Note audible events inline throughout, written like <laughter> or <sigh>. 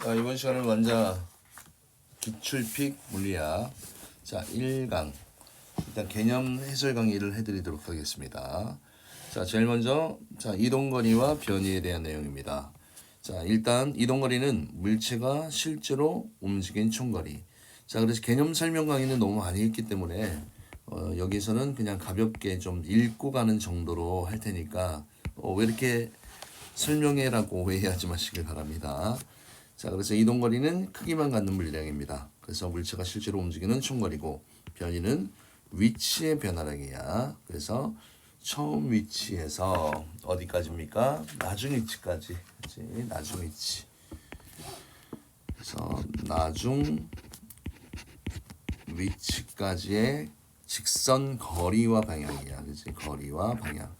자, 이번 시간은 먼저 기출픽 물리학 자 1강 일단 개념 해설 강의를 해드리도록 하겠습니다. 자 제일 먼저 자 이동거리와 변이에 대한 내용입니다. 자 일단 이동거리는 물체가 실제로 움직인 총거리. 자 그래서 개념 설명 강의는 너무 많이 했기 때문에 어, 여기서는 그냥 가볍게 좀 읽고 가는 정도로 할 테니까 어, 왜 이렇게 설명해라고 <laughs> 오해하지 마시길 바랍니다. 자, 그래서 이동거리는 크기만 갖는 물량입니다. 그래서 물체가 실제로 움직이는 총거리고 변이는 위치의 변화량이야. 그래서 처음 위치에서 어디까지입니까? 나중 위치까지. 그치? 나중 위치. 그래서 나중 위치까지의 직선 거리와 방향이야. 그치? 거리와 방향.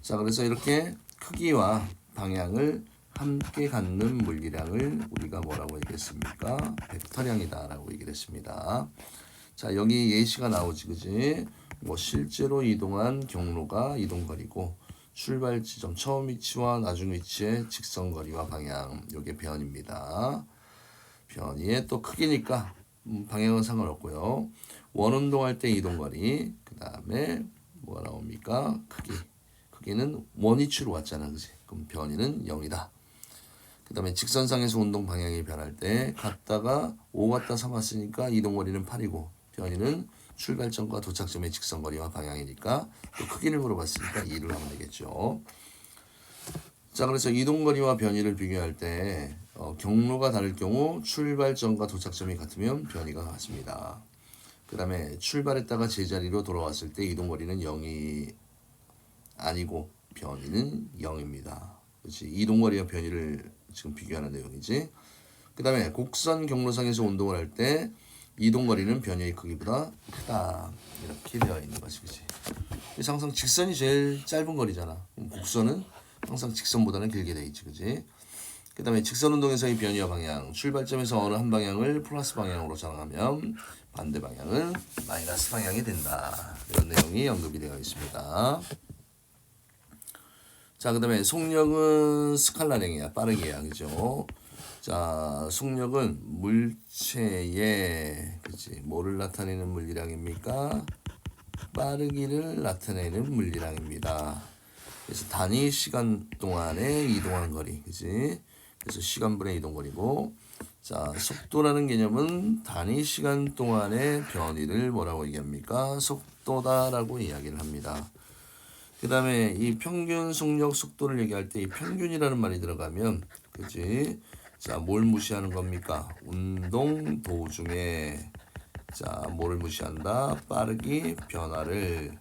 자, 그래서 이렇게 크기와 방향을 함께 갖는 물리량을 우리가 뭐라고 얘기했습니까? 벡터량이다라고 얘기를 했습니다. 자, 여기 예시가 나오지, 그지? 뭐 실제로 이동한 경로가 이동거리고 출발 지점 처음 위치와 나중 위치의 직선 거리와 방향, 요게 변입니다. 변이의 또 크기니까 음, 방향은 상관없고요. 원운동할 때 이동거리, 그 다음에 뭐가 나옵니까? 크기. 크기는 원위치로 왔잖아, 그지? 그럼 변이는 0이다. 그 다음에 직선상에서 운동 방향이 변할 때 갔다가 5 갔다 3 왔으니까 이동거리는 8이고 변이는 출발점과 도착점의 직선거리와 방향이니까 또 크기를 물어봤으니까 2를 하면 되겠죠. 자 그래서 이동거리와 변이를 비교할 때 어, 경로가 다를 경우 출발점과 도착점이 같으면 변이가 같습니다. 그 다음에 출발했다가 제자리로 돌아왔을 때 이동거리는 0이 아니고 변이는 0입니다. 그렇지 이동거리와 변이를 지금 비교하는 내용이지. 그 다음에 곡선 경로상에서 운동을 할 때 이동거리는 변이의 크기보다 크다 이렇게 되어 있는 것이 그지. 항상 직선이 제일 짧은 거리잖아. 곡선은 항상 직선보다는 길게 돼 있지, 그지? 그 다음에 직선 운동에서의 변이와 방향, 출발점에서 어느 한 방향을 플러스 방향으로 정하면 반대 방향은 마이너스 방향이 된다. 이런 내용이 언급이 되어 있습니다. 자, 그 다음에 속력은 스칼라량이야. 빠르게야. 그죠? 자, 속력은 물체의, 그치. 뭐를 나타내는 물리량입니까? 빠르기를 나타내는 물리량입니다. 그래서 단위 시간 동안에 이동하는 거리. 그치? 그래서 시간분의 이동거리고, 자, 속도라는 개념은 단위 시간 동안의 변이를 뭐라고 얘기합니까? 속도다라고 이야기를 합니다. 그 다음에 이 평균 속력 속도를 얘기할 때 이 평균이라는 말이 들어가면 그지? 자 뭘 무시하는 겁니까? 운동 도중에. 자 뭐를 무시한다? 빠르기 변화를.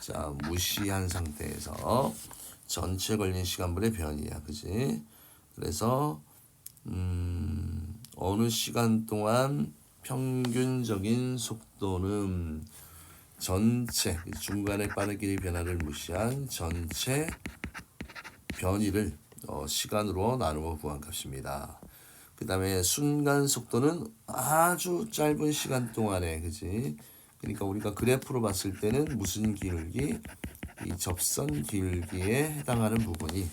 자 무시한 상태에서 전체 걸린 시간분의 변이야 그지? 그래서 음 어느 시간 동안 평균적인 속도는 전체 중간에 빠르기의 변화를 무시한 전체 변이를 어, 시간으로 나누어 구한 값입니다. 그 다음에 순간 속도는 아주 짧은 시간 동안에 그지? 그러니까 우리가 그래프로 봤을 때는 무슨 기울기? 이 접선 기울기에 해당하는 부분이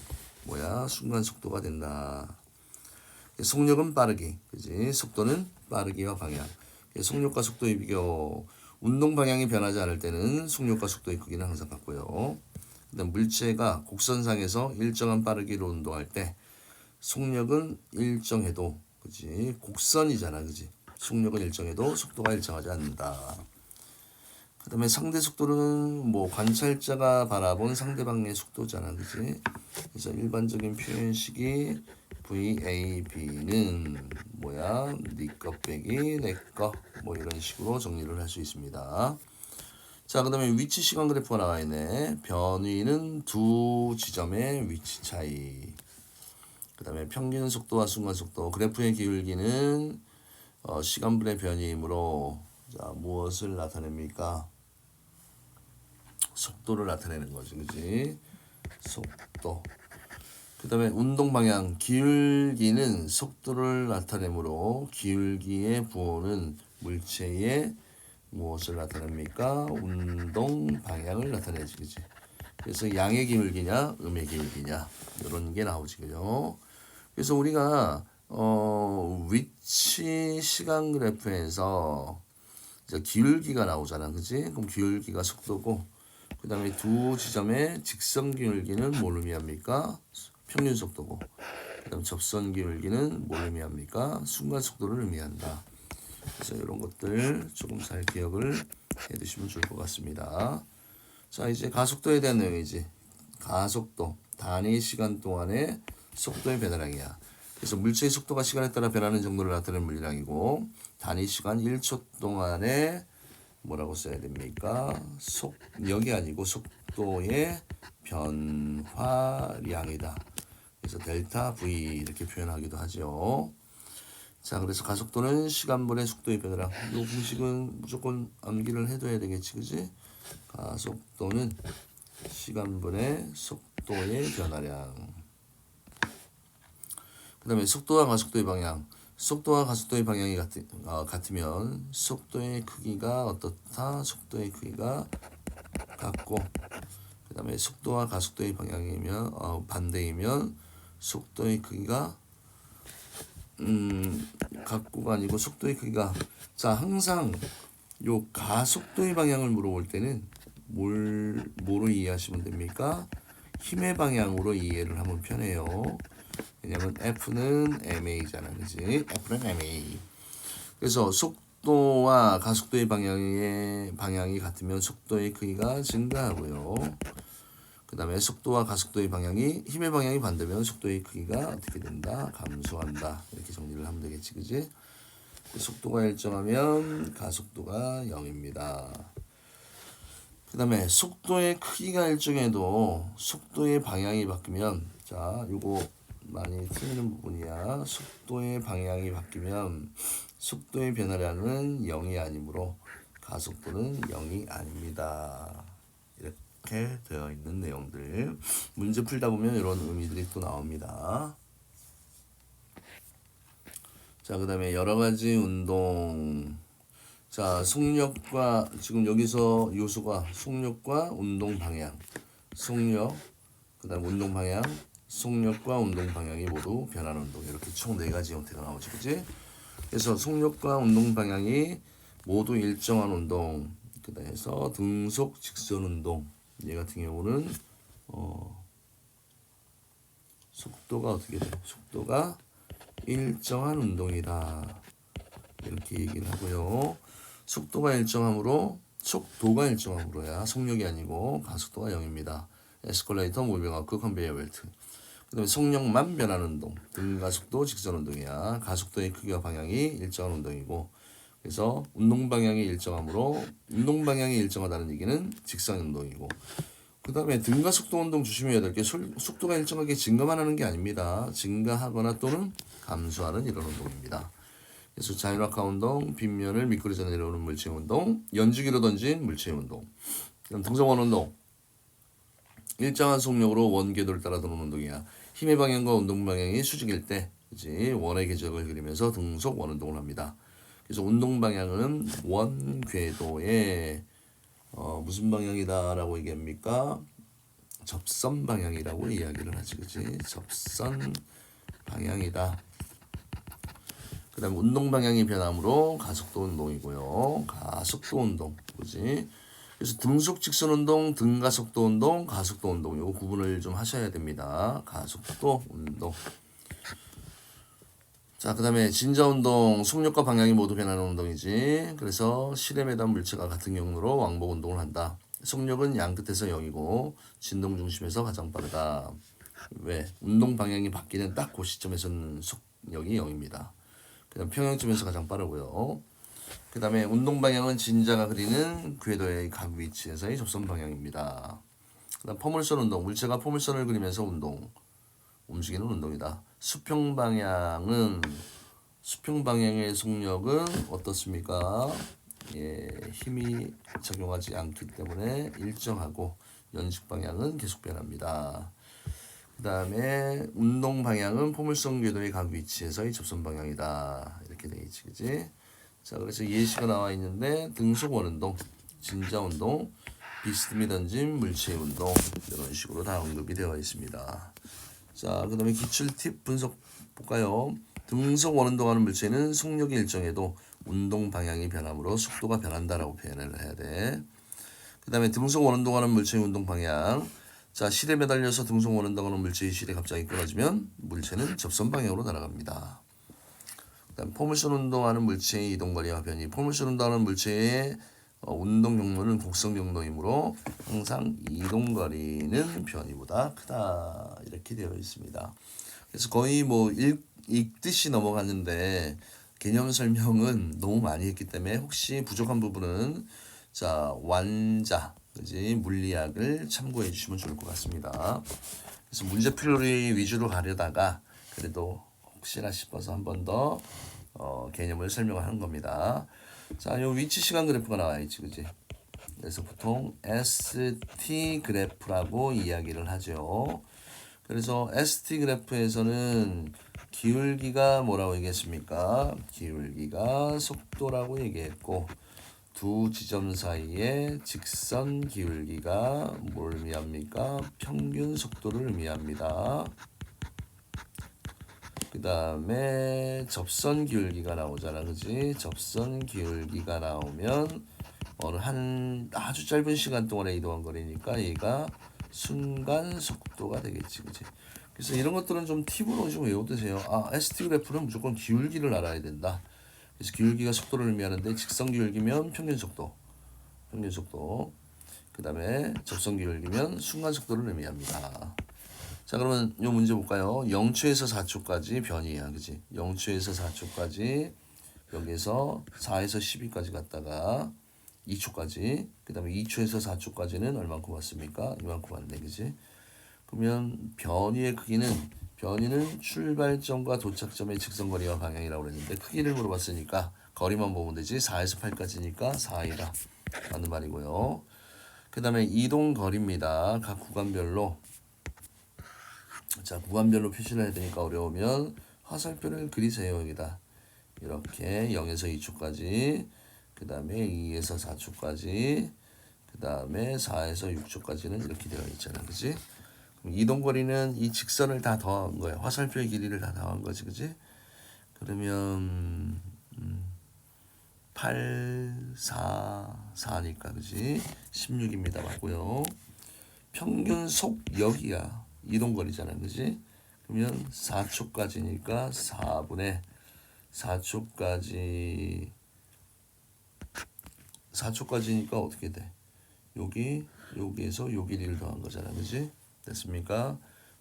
뭐야? 순간 속도가 된다. 속력은 빠르기 그지? 속도는 빠르기와 방향. 속력과 속도의 비교 운동 방향이 변하지 않을 때는 속력과 속도의 크기는 항상 같고요. 그다음 물체가 곡선상에서 일정한 빠르기로 운동할 때 속력은 일정해도 그지 곡선이잖아 그지 속력은 일정해도 속도가 일정하지 않는다. 그 다음에 상대 속도는 뭐 관찰자가 바라본 상대방의 속도잖아 그지 그래서 일반적인 표현식이 VAB는 뭐야? 니꺼 빼기 내꺼 뭐 이런 식으로 정리를 할 수 있습니다. 자, 그 다음에 위치 시간 그래프가 나와 있네. 변위는 두 지점의 위치 차이. 그 다음에 평균 속도와 순간 속도. 그래프의 기울기는 어, 시간분의 변이이므로 자, 무엇을 나타냅니까? 속도를 나타내는 거지, 그지? 속도. 그 다음에 운동 방향 기울기는 속도를 나타내므로 기울기의 부호는 물체의 무엇을 나타냅니까? 운동 방향을 나타내지 그지 그래서 양의 기울기냐 음의 기울기냐 이런 게 나오지 그죠 그래서 우리가 어, 위치 시간 그래프에서 이제 기울기가 나오잖아, 그지? 그럼 기울기가 속도고, 그 다음에 두 지점의 직선 기울기는 뭘 의미합니까? 평균 속도고, 그 다음 접선 기울기는 뭘 의미합니까? 순간 속도를 의미한다. 그래서 이런 것들 조금 잘 기억을 해두시면 좋을 것 같습니다. 자, 이제 가속도에 대한 내용이지. 가속도, 단위 시간 동안의 속도의 변화량이야. 그래서 물체의 속도가 시간에 따라 변하는 정도를 나타내는 물리량이고 단위 시간 1초 동안에 뭐라고 써야 됩니까? 속력이 아니고 속도의 변화량이다. 그래서 델타 V 이렇게 표현하기도 하죠. 자, 그래서 가속도는 시간분의 속도의 변화량. 이 공식은 무조건 암기를 해둬야 되겠지, 그지? 가속도는 시간분의 속도의 변화량. 그 다음에 속도와 가속도의 방향. 속도와 가속도의 방향이 같, 어, 같으면 속도의 크기가 어떻다? 속도의 크기가 같고 그 다음에 속도와 가속도의 방향이면 어, 반대이면 속도의 크기가 음, 같고가 아니고 속도의 크기가 자 항상 요 가속도의 방향을 물어볼 때는 뭘 뭐로 이해하시면 됩니까? 힘의 방향으로 이해를 하면 편해요. 왜냐면 F는 ma잖아, 그지? F는 ma. 그래서 속도와 가속도의 방향의 방향이 같으면 속도의 크기가 증가하고요. 그 다음에 속도와 가속도의 방향이 힘의 방향이 반대면 속도의 크기가 어떻게 된다? 감소한다. 이렇게 정리를 하면 되겠지, 그지? 속도가 일정하면 가속도가 0입니다. 그 다음에 속도의 크기가 일정해도 속도의 방향이 바뀌면 자 요거 많이 틀리는 부분이야 속도의 방향이 바뀌면 속도의 변화량은 0이 아니므로 가속도는 0이 아닙니다 이렇게 되어 있는 내용들 문제 풀다 보면 이런 의미들이 또 나옵니다 자, 그 다음에 여러 가지 운동. 자, 속력과, 지금 여기서 요소가 속력과 운동 방향. 속력, 그 다음 운동 방향, 속력과 운동 방향이 모두 변하는 운동. 이렇게 총 네 가지 형태가 나오지, 그지? 그래서 속력과 운동 방향이 모두 일정한 운동. 그 다음에서 등속 직선 운동. 얘 같은 경우는, 어, 속도가 어떻게 돼? 속도가 일정한 운동이다. 이렇게 얘기를 하고요. 속도가 일정하므로 속도가 일정하므로야 속력이 아니고 가속도가 0입니다. 에스컬레이터, 무빙워크, 컨베이어 벨트. 그 다음에 속력만 변하는 운동, 등가속도 직선 운동이야. 가속도의 크기와 방향이 일정한 운동이고, 그래서 운동 방향이 일정하므로 운동 방향이 일정하다는 얘기는 직선 운동이고, 그 다음에 등가 속도 운동 조심해야 될게 속도가 일정하게 증가만 하는 게 아닙니다. 증가하거나 또는 감소하는 이런 운동입니다. 그래서 자율학화 운동, 빗면을 미끄러져 내려오는 물체 운동, 연주기로 던진 물체 운동, 그럼 등성원 운동, 일정한 속력으로 원 궤도를 따라 도는 운동이야. 힘의 방향과 운동 방향이 수직일 때, 그지 원의 궤적을 그리면서 등속 원 운동을 합니다. 그래서 운동 방향은 원 궤도에 어, 무슨 방향이다라고 얘기합니까? 접선 방향이라고 이야기를 하지, 그지? 접선 방향이다. 그 다음에 운동 방향이 변함으로 가속도 운동이고요. 가속도 운동, 그지? 그래서 등속 직선 운동, 등가속도 운동, 가속도 운동, 요 구분을 좀 하셔야 됩니다. 가속도 운동. 자, 그 다음에 진자 운동, 속력과 방향이 모두 변하는 운동이지. 그래서 실에 매단 물체가 같은 경로로 왕복 운동을 한다. 속력은 양 끝에서 0이고 진동 중심에서 가장 빠르다. 왜? 운동 방향이 바뀌는 딱 그 시점에서는 속력이 0입니다. 그다음 평형점에서 가장 빠르고요. 그 다음에 운동 방향은 진자가 그리는 궤도의 각 위치에서의 접선 방향입니다. 그 다음 포물선 운동, 물체가 포물선을 그리면서 운동, 움직이는 운동이다. 수평 방향은 수평 방향의 속력은 어떻습니까? 예, 힘이 작용하지 않기 때문에 일정하고 연식 방향은 계속 변합니다. 그 다음에 운동 방향은 포물선 궤도의 각 위치에서의 접선 방향이다. 이렇게 돼 있지, 그지? 자, 그래서 예시가 나와 있는데 등속 원운동, 진자 운동, 비스듬히 던진 물체 운동 이런 식으로 다 언급이 되어 있습니다. 자, 그 다음에 기출 팁 분석 볼까요? 등속 원운동하는 물체는 속력이 일정해도 운동 방향이 변함으로 속도가 변한다라고 표현을 해야 돼. 그 다음에 등속 원운동하는 물체의 운동 방향. 자, 실에 매달려서 등속 원운동하는 물체의 실이 갑자기 끊어지면 물체는 접선 방향으로 날아갑니다. 그다음 포물선 운동하는 물체의 이동 거리와 변이. 포물선 운동하는 물체의 어, 운동 경로는 곡선 경로이므로 항상 이동 거리는 변이보다 크다 이렇게 되어 있습니다. 그래서 거의 뭐 읽, 읽듯이 넘어갔는데 개념 설명은 너무 많이 했기 때문에 혹시 부족한 부분은 자 완자 그지 물리학을 참고해 주시면 좋을 것 같습니다. 그래서 문제풀이 위주로 가려다가 그래도 혹시나 싶어서 한 번더 어, 개념을 설명하는 겁니다. 자, 요 위치 시간 그래프가 나와 있지, 그지? 그래서 보통 ST 그래프라고 이야기를 하죠. 그래서 ST 그래프에서는 기울기가 뭐라고 얘기했습니까? 기울기가 속도라고 얘기했고 두 지점 사이의 직선 기울기가 뭘 의미합니까? 평균 속도를 의미합니다. 그 다음에 접선 기울기가 나오잖아, 그지? 접선 기울기가 나오면 어느 한 아주 짧은 시간 동안에 이동한 거리니까 얘가 순간 속도가 되겠지, 그지? 그래서 이런 것들은 좀 팁으로 좀 외워두세요. 아, ST 그래프는 무조건 기울기를 알아야 된다. 그래서 기울기가 속도를 의미하는데 직선 기울기면 평균 속도, 평균 속도. 그 다음에 접선 기울기면 순간 속도를 의미합니다. 자 그러면 요 문제 볼까요? 0초에서 4초까지 변이야 그지? 0초에서 4초까지 여기에서 4에서 12까지 갔다가 2초까지 그 다음에 2초에서 4초까지는 얼만큼 왔습니까? 이만큼 왔네 그지? 그러면 변이의 크기는 변이는 출발점과 도착점의 직선거리와 방향이라고 그랬는데 크기를 물어봤으니까 거리만 보면 되지. 4에서 8까지니까 4이다 맞는 말이고요. 그 다음에 이동 거리입니다. 각 구간별로 자 구간별로 표시를 해야 되니까 어려우면 화살표를 그리세요 여기다. 이렇게 0에서 2초까지 그 다음에 2에서 4초까지 그 다음에 4에서 6초까지는 이렇게 되어 있잖아 그지? 이동거리는 이 직선을 다 더한 거야 화살표의 길이를 다 더한 거지 그지? 그러면 음, 8, 4, 4니까 그지? 16입니다. 맞고요. 평균 속력이야 이동거리잖아 그지? 그러면 4초까지니까 4분의 4초까지 4초까지니까 어떻게 돼? 여기 여기에서 요 길이를 더한 거잖아 그지? 됐습니까?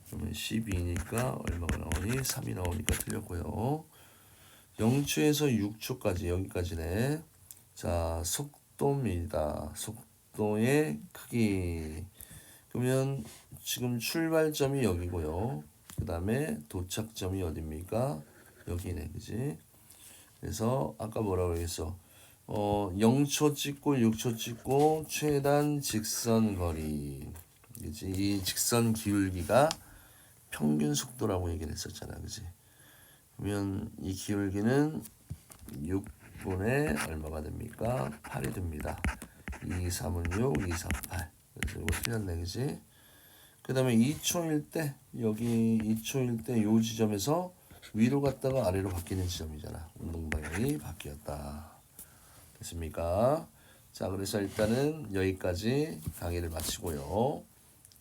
그러면 12니까 얼마가 나오니? 3이 나오니까 틀렸고요. 0초에서 6초까지 여기까지네. 자 속도입니다. 속도의 크기 그러면 지금 출발점이 여기고요. 그 다음에 도착점이 어딥니까? 여기네, 그지? 그래서 아까 뭐라고 했어? 어, 0초 찍고 6초 찍고 최단 직선 거리. 그지? 이 직선 기울기가 평균 속도라고 얘기를 했었잖아, 그지? 그러면 이 기울기는 6분의 얼마가 됩니까? 8이 됩니다. 2, 3은 6, 2, 4, 8. 그래서 이거 틀렸네, 그지? 그 다음에 2초일 때, 여기 2초일 때 요 지점에서 위로 갔다가 아래로 바뀌는 지점이잖아. 운동 방향이 바뀌었다. 됐습니까? 자, 그래서 일단은 여기까지 강의를 마치고요.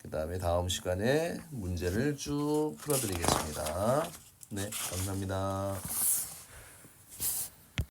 그 다음에 다음 시간에 문제를 쭉 풀어드리겠습니다. 네, 감사합니다.